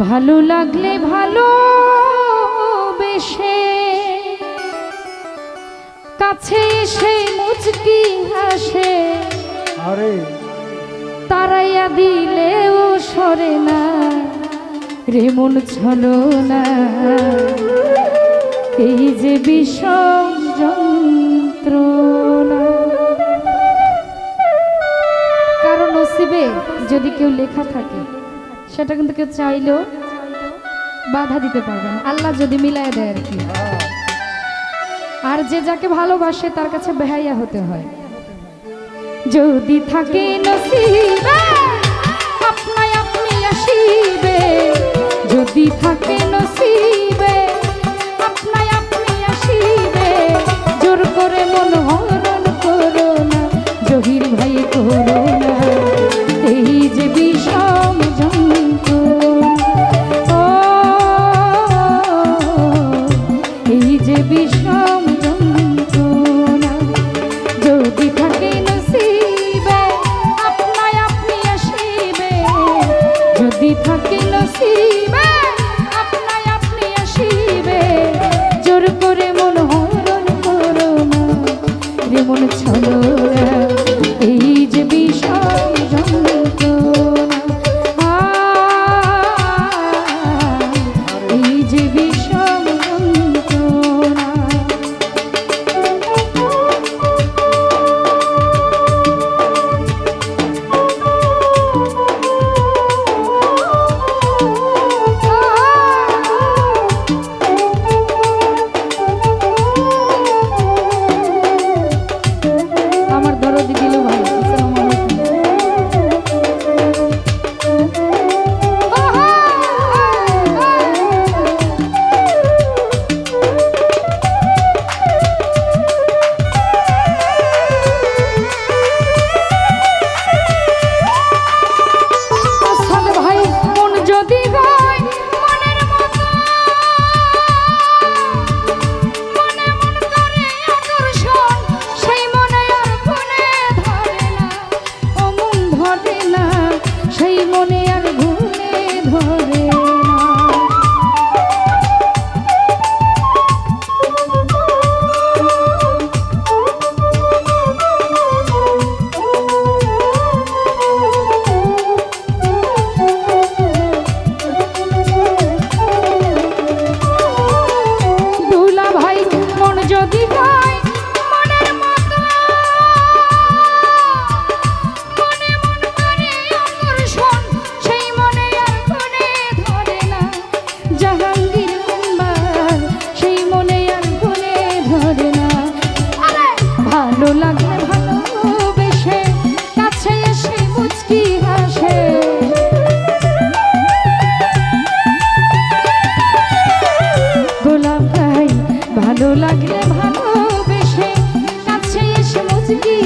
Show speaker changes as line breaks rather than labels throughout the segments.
ভালো লাগলে ভালো বেশে। কাছে এসে মুচকি হাসে। তারাইয়া দিলেও সরে না। রেমন ছলো না। এই যে বিষম যন্ত্রণা। কারণ অসিবে যদি কেউ লেখা থাকে সেটা কিন্তু কেউ চাইলেও বাধা দিতে পারবেন আল্লাহ যদি মিলাই দেয় আর কি। আর যে যাকে ভালোবাসে, তার কাছে বেহাইয়া হতে হয়। যদি থাকে আপনি আসিবে। যদি থাকে নসিবে সেই মনে আর ঘুম লাগলে ভালোবেসে কাছে এসে মুচকি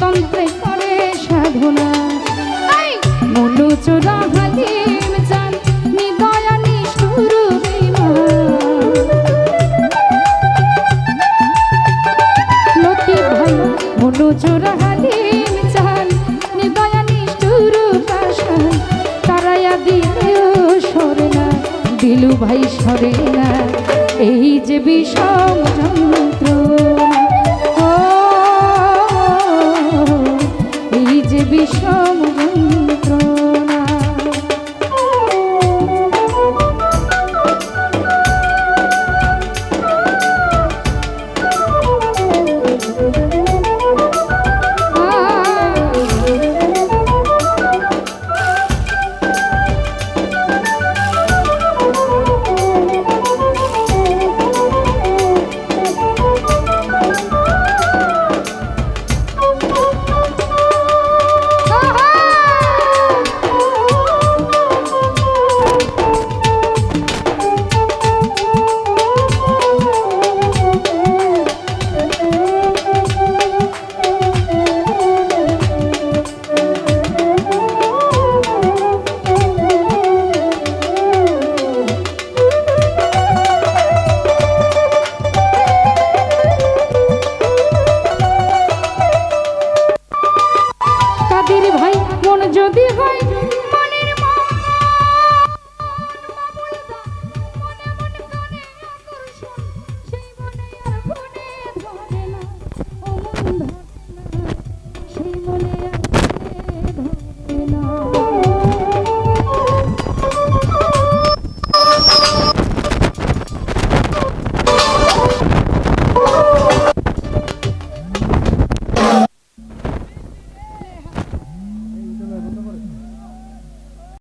তন্ত্রে করে সাধনা। মনু চোরা চান নিদয়া নিষ্ঠুর ভাই মনু চোরা হালিম চান নিদয়া নিষ্ঠুর পাশান তারাইয়া দিলেও সরে না দিলু ভাই সরে না। এই যে বিষম যন্ত্রণা বিষম মন্ত্র।